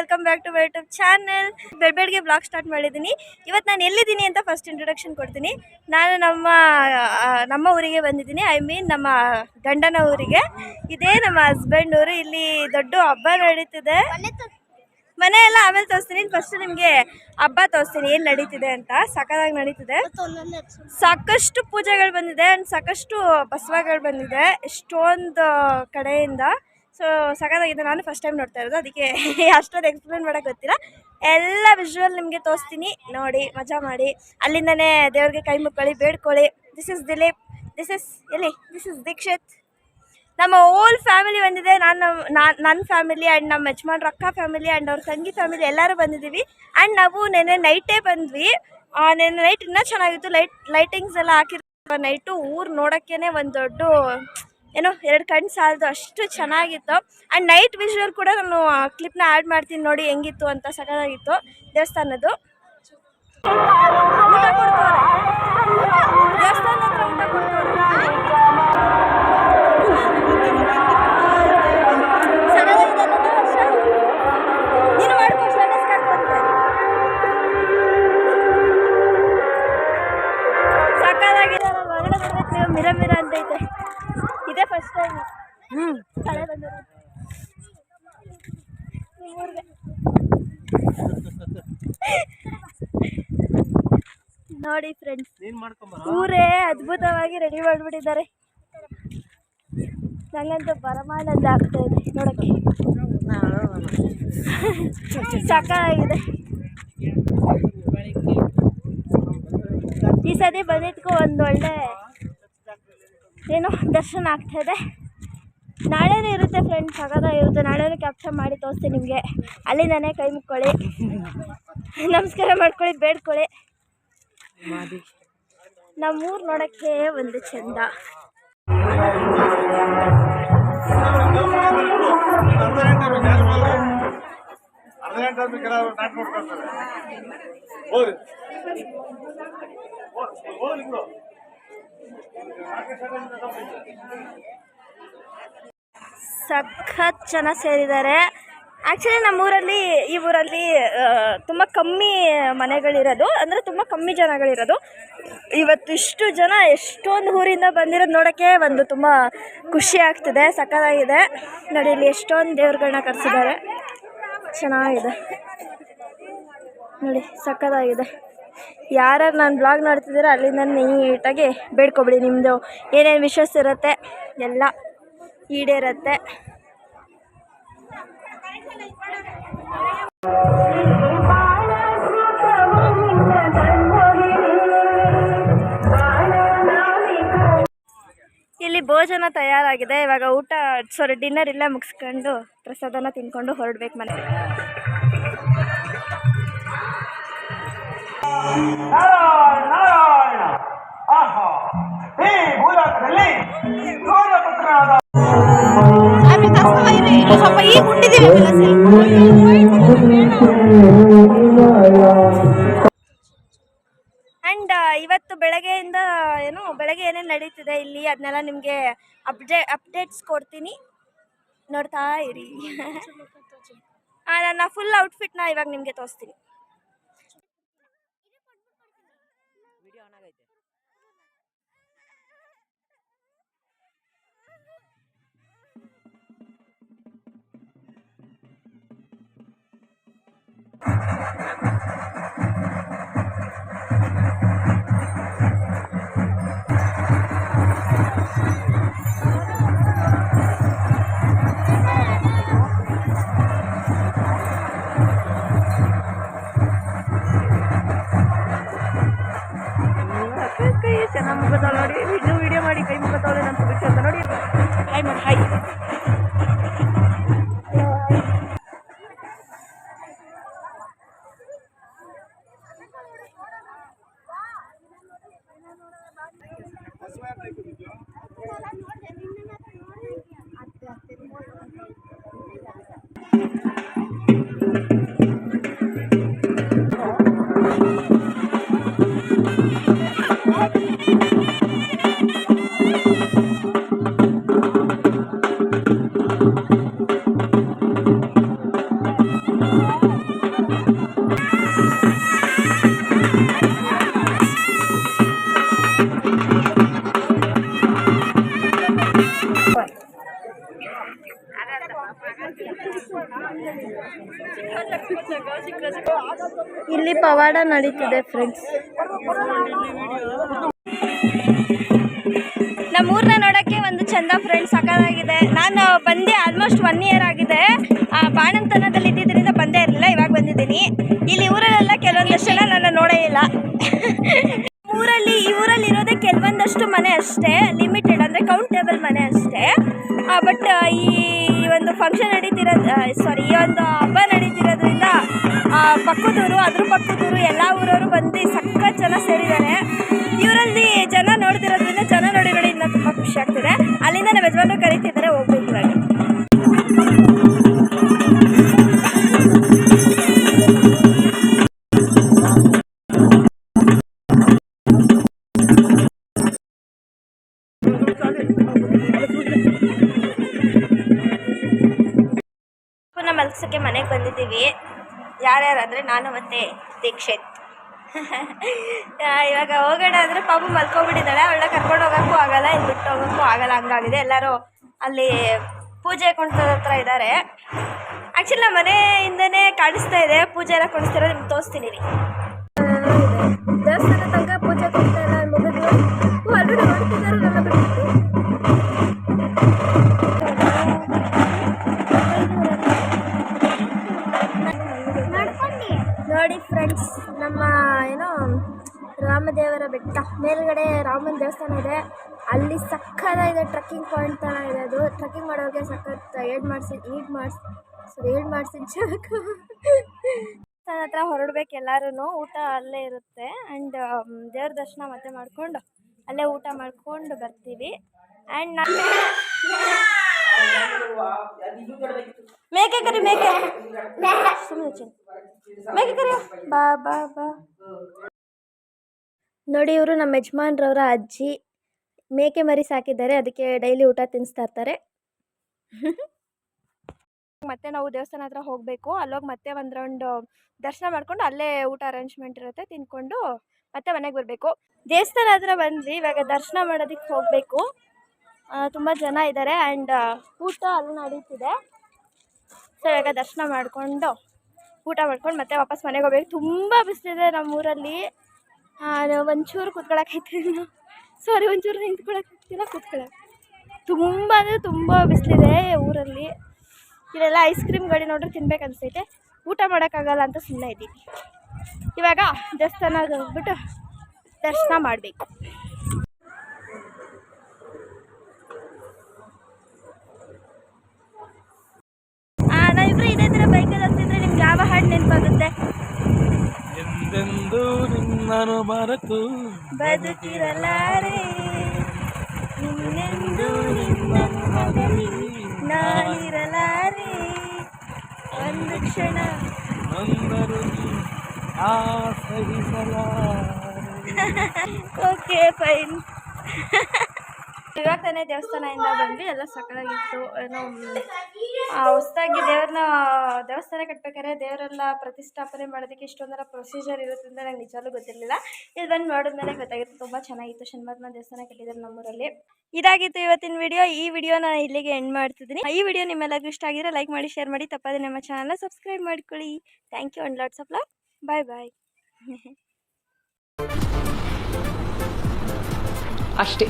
Welcome back to my YouTube channel. ಬೆಳಗ್ಗೆ blog start ಮಾಡಿದ್ದೀನಿ. ಇವತ್ತು ನಾನು ಎಲ್ಲಿದ್ದೀನಿ ಅಂತ ಫಸ್ಟ್ ಇಂಟ್ರೊಡಕ್ಷನ್ ಕೊಡ್ತೀನಿ. ನಾನು ನಮ್ಮ ನಮ್ಮ ಊರಿಗೆ ಬಂದಿದ್ದೀನಿ. ಐ ಮೀನ್ ನಮ್ಮ ಗಂಡನ ಊರಿಗೆ. ಇದೇ ನಮ್ಮ ಹಸ್ಬೆಂಡ್ ಊರು. ಇಲ್ಲಿ ದೊಡ್ಡ ಹಬ್ಬ ನಡೀತಿದೆ. ಮನೆ ಎಲ್ಲ ಆಮೇಲೆ ತೋರಿಸ್ತೀನಿ. ಫಸ್ಟ್ ನಿಮಗೆ ಹಬ್ಬ ತೋರಿಸ್ತೀನಿ. ಏನು ನಡೀತಿದೆ ಅಂತ. ಸಖತ್ತಾಗಿ ನಡೀತಿದೆ. ಸಾಕಷ್ಟು ಪೂಜೆಗಳು ಬಂದಿದೆ. ಆ್ಯಂಡ್ ಸಾಕಷ್ಟು ಬಸವಗಳು ಬಂದಿದೆ. ಎಷ್ಟೊಂದು ಕಡೆಯಿಂದ ಸೊ ಸಕತ್ತಾಗಿದೆ ನಾನು ಫಸ್ಟ್ ಟೈಮ್ ನೋಡ್ತಾ ಇರೋದು. ಅದಕ್ಕೆ ಅಷ್ಟೊಂದು ಎಕ್ಸ್ಪ್ಲೇನ್ ಮಾಡೋಕೆ ಗೊತ್ತಿಲ್ಲ. ಎಲ್ಲ ವಿಜುವಲ್ ನಿಮಗೆ ತೋರಿಸ್ತೀನಿ. ನೋಡಿ ಮಜಾ ಮಾಡಿ. ಅಲ್ಲಿಂದನೇ ದೇವ್ರಿಗೆ ಕೈ ಮುಕ್ಕೊಳ್ಳಿ ಬೇಡ್ಕೊಳ್ಳಿ. This is Dilip this is ಎಲ್ಲಿ? ದಿಸ್ ಇಸ್ ದೀಕ್ಷಿತ್ ನಮ್ಮ ಓಲ್ ಫ್ಯಾಮಿಲಿ ಬಂದಿದೆ. ನಾನು ನನ್ನ ಫ್ಯಾಮಿಲಿ ಆ್ಯಂಡ್ ನಮ್ಮ ಯಜಮಾನ್ರ ಅಕ್ಕ ಫ್ಯಾಮಿಲಿ ಆ್ಯಂಡ್ ಅವ್ರ ತಂಗಿ ಫ್ಯಾಮಿಲಿ ಎಲ್ಲರೂ ಬಂದಿದ್ದೀವಿ. ಆ್ಯಂಡ್ ನಾವು ನೆನ್ನೆ ನೈಟೇ ಬಂದ್ವಿ. ಆ, ನೆನ್ನೆ ನೈಟ್ ಇನ್ನೂ ಚೆನ್ನಾಗಿತ್ತು. ಲೈಟ್ ಲೈಟಿಂಗ್ಸ್ ಎಲ್ಲ ಹಾಕಿರೋ ನೈಟು ಊರು ನೋಡೋಕ್ಕೇ ಒಂದು ದೊಡ್ಡ ಏನೋ ಎರಡು ಕಣ್ಣು ಸಾಲದು, ಅಷ್ಟು ಚೆನ್ನಾಗಿತ್ತು. ಆ್ಯಂಡ್ ನೈಟ್ ವಿಜುವಲ್ ಕೂಡ ನಾನು ಕ್ಲಿಪ್ನ ಆ್ಯಡ್ ಮಾಡ್ತೀನಿ ನೋಡಿ ಹೆಂಗಿತ್ತು ಅಂತ ಸಖತ್ತಾಗಿತ್ತು ದೇವಸ್ಥಾನದ್ದು. ದೇವಸ್ಥಾನ ಹತ್ರ ಊಟ ಕೊಡ್ತವ್ರೆ ಹ್ಞೂ ನೋಡಿ ಫ್ರೆಂಡ್ಸ್ ಊರೇ ಅದ್ಭುತವಾಗಿ ರೆಡಿ ಮಾಡಿಬಿಟ್ಟಿದ್ದಾರೆ. ನಂಗಂತೂ ಬರಮಾನಂದ ಆಗ್ತಾ ಇದೆ ನೋಡಕ್ಕೆ. ಸಾಕಾಗಿದೆ ಈ ಸತಿ ಬಂದಿದ್ಕೂ ಒಂದು ಒಳ್ಳೆ ಏನೋ ದರ್ಶನ ಆಗ್ತಾ ಇದೆ. ನಾಳೆನೂ ಇರುತ್ತೆ ಫ್ರೆಂಡ್ಸ್ ಇರುತ್ತೆ. ನಾಳೆನೂ ಕ್ಯಾಪ್ಚರ್ ಮಾಡಿ ತೋರಿಸ್ತೀನಿ ನಿಮಗೆ. ಅಲ್ಲಿಂದನೇ ಕೈ ಮುಕ್ಕೊಳ್ಳಿ. ನಮಸ್ಕಾರ ಮಾಡ್ಕೊಳ್ಳಿ, ಬೇಡ್ಕೊಳ್ಳಿ. ನಮ್ಮೂರು ನೋಡೋಕ್ಕೆ ಒಂದು ಚಂದ. ಸಖತ್ ಜನ ಸೇರಿದ್ದಾರೆ. ಆ್ಯಕ್ಚುಲಿ ನಮ್ಮೂರಲ್ಲಿ, ಈ ಊರಲ್ಲಿ ತುಂಬ ಕಮ್ಮಿ ಮನೆಗಳಿರೋದು. ಅಂದರೆ ತುಂಬ ಕಮ್ಮಿ ಜನಗಳಿರೋದು. ಇವತ್ತು ಇಷ್ಟು ಜನ ಎಷ್ಟೊಂದು ಊರಿಂದ ಬಂದಿರೋದು ನೋಡೋಕ್ಕೆ ಒಂದು ತುಂಬ ಖುಷಿ ಆಗ್ತಿದೆ, ಸಖತ್ತಾಗಿದೆ. ನೋಡಿ, ಇಲ್ಲಿ ಎಷ್ಟೊಂದು ದೇವ್ರುಗಳನ್ನ ಕರೆಸಿದ್ದಾರೆ. ಚೆನ್ನಾಗಿದೆ. ನೋಡಿ, ಸಖತ್ತಾಗಿದೆ. ಯಾರ್ಯಾರು ನಾನು ಬ್ಲಾಗ್ ನೋಡ್ತಿದ್ದೀರೋ ಅಲ್ಲಿಂದ ನೀಟಾಗಿ ಬೇಡ್ಕೊಬಿಡಿ. ನಿಮ್ಮದು ಏನೇನು ವಿಶ್ವಾಸ ಇರುತ್ತೆ ಎಲ್ಲ ಈಡೇರತ್ತೆ. ಇಲ್ಲಿ ಭೋಜನ ತಯಾರಾಗಿದೆ. ಇವಾಗ ಊಟ ಸಾರಿ ಡಿನ್ನರ್ ಇಲ್ಲೇ ಮುಗಿಸ್ಕೊಂಡು ಪ್ರಸಾದನ ತಿನ್ಕೊಂಡು ಹೊರಡ್ಬೇಕು ಮನೆ ನಾರಾಯಣ ನಾರಾಯಣ. ಆಹಾ. ಈ ಭೂಲೋಕದಲ್ಲಿ ಸೂರ್ಯಪುತ್ರನಾದ ಸ್ವಲ್ಪ ಈಗ ಉಂಡಿದ್ದೀವಿ ಆ್ಯಂಡ್ ಇವತ್ತು ಬೆಳಗ್ಗೆಯಿಂದ ಏನು ಬೆಳಗ್ಗೆ ಏನೇನು ನಡೀತಿದೆ ಇಲ್ಲಿ ಅದನ್ನೆಲ್ಲ ನಿಮಗೆ ಅಪ್ಡೇ ಅಪ್ಡೇಟ್ಸ್ ಕೊಡ್ತೀನಿ. ನೋಡ್ತಾ ಇರಿ. ಆ, ನನ್ನ ಫುಲ್ ಔಟ್ಫಿಟ್ನ ಇವಾಗ ನಿಮಗೆ ತೋರಿಸ್ತೀನಿ. ಬರ್ತಾವೆ ನೋಡಿ, ಇನ್ನೂ ವೀಡಿಯೋ ಮಾಡಿ, ಕೈ ಮುಖ ತಗೊಳ್ಳಿ ನಮ್ಮ ಬಿಟ್ಟು ಅಂತ ನೋಡಿ. ಹಾಯ್ ಮಾಡಿ ಹಾಯ್ ಇಲ್ಲಿ ಪವಾಡ ನಡೀತಿದೆ ಫ್ರೆಂಡ್ಸ್ ನಮ್ಮೂರನ್ನ ನೋಡೋಕ್ಕೆ ಒಂದು ಚಂದ ಫ್ರೆಂಡ್ಸ್ ಸಕ್ಕತ್ತಾಗಿದೆ ನಾನು ಬಂದೆ ಆಲ್ಮೋಸ್ಟ್ ಒನ್ ಇಯರ್ ಆಗಿದೆ. ಬಾಣಂತನದಲ್ಲಿ ಇದ್ದಿದ್ದರಿಂದ ಬಂದೇ ಇರಲಿಲ್ಲ, ಇವಾಗ ಬಂದಿದ್ದೀನಿ. ಇಲ್ಲಿ ಊರಲ್ಲೆಲ್ಲ ಕೆಲವೊಂದಷ್ಟು ಜನ ನನ್ನ ನೋಡೇ ಇಲ್ಲ. ಊರಲ್ಲಿ, ಈ ಊರಲ್ಲಿ ಇರೋದೇ ಕೆಲವೊಂದಷ್ಟು ಮನೆ ಅಷ್ಟೇ ಲಿಮಿಟೆಡ್ ಅಂದರೆ ಕೌಂಟೇಬಲ್ ಮನೆ ಅಷ್ಟೇ. ಬಟ್ ಈ ಫಂಕ್ಷನ್ ನಡೀತಿರೋದು ಸಾರಿ ಈ ಒಂದು ಹಬ್ಬ ನಡೀತಿರೋದ್ರಿಂದ ಪಕ್ಕದೂರು, ಅದ್ರ ಪಕ್ಕದೂರು, ಎಲ್ಲ ಊರವರು ಬಂದು ಸಖತ್ ಜನ ಸೇರಿದ್ದಾರೆ. ಇವರಲ್ಲಿ ಜನ ನೋಡ್ತಿರೋದ್ರಿಂದ ಜನ ನೋಡಿ ನೋಡಿ ಇನ್ನೂ ತುಂಬ ಖುಷಿ ಆಗ್ತಿದೆ. ಅಲ್ಲಿಂದ ನಮ್ಮ ಪುನಃ ಮಲ್ಸಕ್ಕೆ ಮನೆಗೆ ಬಂದಿದ್ದೀವಿ. ಯಾರ್ಯಾರು ಅಂದರೆ ನಾನು ಮತ್ತೆ ದೀಕ್ಷಿತ್. ಇವಾಗ ಹೋಗೋಣ ಅಂದರೆ ಪಾಪು ಮಲ್ಕೊಂಡ್ಬಿಟ್ಟಿದ್ದಾಳೆ. ಅವಳ ಕರ್ಕೊಂಡು ಹೋಗೋಕ್ಕೂ ಆಗಲ್ಲ ಇಲ್ಲಿ ಬಿಟ್ಟು ಹೋಗೋಕ್ಕೂ ಆಗಲ್ಲ, ಹಂಗಾಗಿದೆ. ಎಲ್ಲರೂ ಅಲ್ಲಿ ಪೂಜೆ ಹತ್ರ ಇದ್ದಾರೆ ಆ್ಯಕ್ಚುಲಿ ನಮ್ಮ ಮನೆಯಿಂದನೇ ಕಾಣಿಸ್ತಾ ಇದೆ. ಪೂಜೆ ಎಲ್ಲ ಕೊಡಿಸ್ತಿರೋ ನಿಮ್ಗೆ ತೋರಿಸ್ತೀನಿ ದೇವಸ್ಥಾನ ರಾಮನ ಇದೆ. ಅಲ್ಲಿ ಸಕ್ಕತ್ತಾಗಿದೆ ಟ್ರಕ್ಕಿಂಗ್ ಪಾಯಿಂಟ್ ಥರ ಇದೆ ಅದು. ಟ್ರಕ್ಕಿಂಗ್ ಮಾಡೋರಿಗೆ ಸಖತ್ ಏಡ್ ಮಾಡಿಸಿ ಈಡ್ ಮಾಡಿಸಿ ಸಾರಿ ಏಡ್ ಜಾಗ. ದೇವಸ್ಥಾನ ಹತ್ರ ಹೊರಡ್ಬೇಕು ಎಲ್ಲರೂ ಊಟ ಅಲ್ಲೇ ಇರುತ್ತೆ. ಆ್ಯಂಡ್ ದೇವ್ರ ದರ್ಶನ ಮತ್ತೆ ಮಾಡ್ಕೊಂಡು ಅಲ್ಲೇ ಊಟ ಮಾಡ್ಕೊಂಡು ಬರ್ತೀವಿ. ಆ್ಯಂಡ್ ನಾನು ಮೇಕೆ ಕರಿ, ಮೇಕೆ. ಸುಮ್ಮನೆ ಮೇಕೆ ಕರಿ. ಬಾ ಬಾ ಬಾ. ನೋಡಿ ಇವರು ನಮ್ಮ ಯಜಮಾನ್ರವರ ಅಜ್ಜಿ ಮೇಕೆ ಮರಿ ಸಾಕಿದ್ದಾರೆ, ಅದಕ್ಕೆ ಡೈಲಿ ಊಟ ತಿನ್ನಿಸ್ತಾ ಇರ್ತಾರೆ. ಮತ್ತೆ ನಾವು ದೇವಸ್ಥಾನ ಹತ್ರ ಹೋಗಬೇಕು, ಅಲ್ಲೋಗಿ ಮತ್ತೆ ಒಂದು ರೌಂಡ್ ದರ್ಶನ ಮಾಡ್ಕೊಂಡು ಅಲ್ಲೇ ಊಟ ಅರೇಂಜ್ಮೆಂಟ್ ಇರುತ್ತೆ, ತಿನ್ಕೊಂಡು ಮತ್ತೆ ಮನೆಗೆ ಬರಬೇಕು. ದೇವಸ್ಥಾನ ಹತ್ರ ಬಂದ್ವಿ, ಇವಾಗ ದರ್ಶನ ಮಾಡೋದಕ್ಕೆ ಹೋಗಬೇಕು. ತುಂಬ ಜನ ಇದ್ದಾರೆ ಆ್ಯಂಡ್ ಊಟ ಅಲ್ಲಿ ನಡೀತಿದೆ. ಸೊ ಇವಾಗ ದರ್ಶನ ಮಾಡಿಕೊಂಡು ಊಟ ಮಾಡ್ಕೊಂಡು ಮತ್ತೆ ವಾಪಸ್ ಮನೆಗೆ ಹೋಗ್ಬೇಕು. ತುಂಬ ಬಿಸಿಲಿದೆ ನಮ್ಮೂರಲ್ಲಿ. ಒಂಚೂರು ಕೂತ್ಕೊಳಕ್ಕಾಯ್ತಿಲ್ಲ ಸಾರಿ ಒಂಚೂರು ನಿಂತ್ಕೊಳಕ್ಕಾಗ್ತಿಲ್ಲ ಕೂತ್ಕೊಳಕ್ಕೆ ತುಂಬ ಅಂದರೆ ತುಂಬ ಬಿಸಿಲಿದೆ ಊರಲ್ಲಿ. ಇಲ್ಲೆಲ್ಲ ಐಸ್ ಕ್ರೀಮ್ ಗಾಡಿ ನೋಡ್ರೆ ತಿನ್ಬೇಕು ಅನಿಸೈತೆ. ಊಟ ಮಾಡೋಕ್ಕಾಗಲ್ಲ ಅಂತ ಸುಮ್ಮನೆ ಇದ್ದೀನಿ. ಇವಾಗ ದೇವಸ್ಥಾನಕ್ಕೆ ಹೋಗ್ಬಿಟ್ಟು ದರ್ಶನ ಮಾಡಬೇಕು. ನಾವಿಬ್ರು ಇದೇ ಥರ ಬೈಕಲ್ಲಿ ಹೋಗ್ತಿದ್ರೆ ನಿಮ್ಗೆ ಯಾವ ಹಾಡು ನೆನಪಾಗುತ್ತೆ? ಎಂದೆಂದೂ ನಿನ್ನನು ಮರೆತು ಬದುಕಿರಲಾರೆ. ನಿನ್ನೆಂದು ನಿನ್ನದಲ್ಲಿ ನಾನಿರಲಾರೆ. ಒಂದು ಕ್ಷಣ ನನ್ನರು ಆ ಓಕೆ ಫೈನ್ ಇವಾಗ ತಾನೇ ದೇವಸ್ಥಾನದಿಂದ ಬಂದ್ವಿ ಎಲ್ಲ ಸಕಲಾಗಿತ್ತು ಏನೋ ಹೊಸದಾಗಿ ದೇವ್ರನ್ನ ದೇವಸ್ಥಾನ ಕಟ್ಬೇಕಾದ್ರೆ ದೇವರೆಲ್ಲ ಪ್ರತಿಷ್ಠಾಪನೆ ಮಾಡೋದಕ್ಕೆ ಇಷ್ಟೊಂದರ ಪ್ರೊಸೀಜರ್ ಅಂತ ನಂಗೆ ನಿಜವಾಗ್ಲೂ ಗೊತ್ತಿರಲಿಲ್ಲ. ಇಲ್ಲಿ ಬಂದು ನೋಡಿದ್ಮೇಲೆ ಗೊತ್ತಾಗಿತ್ತು, ತುಂಬ ಚೆನ್ನಾಗಿತ್ತು. ಶನಿಮಹಾತ್ಮ ದೇವಸ್ಥಾನ ಕಟ್ಟಿದ್ದಾರೆ ನಮ್ಮೂರಲ್ಲಿ. ಇದಾಗಿತ್ತು ಇವತ್ತಿನ ವಿಡಿಯೋ ಈ ವಿಡಿಯೋ ನಾನು ಇಲ್ಲಿಗೆ ಎಂಡ್ ಮಾಡ್ತಿದ್ದೀನಿ. ಈ ವಿಡಿಯೋ ನಿಮ್ಮೆಲ್ಲರಿಗೂ ಇಷ್ಟ ಆಗಿದ್ರೆ ಲೈಕ್ ಮಾಡಿ ಶೇರ್ ಮಾಡಿ. ತಪ್ಪದೆ ನಮ್ಮ ಚಾನಲ್ನ ಸಬ್ಸ್ಕ್ರೈಬ್ ಮಾಡ್ಕೊಳ್ಳಿ. Thank you and lots of love bye bye ಅಷ್ಟೇ.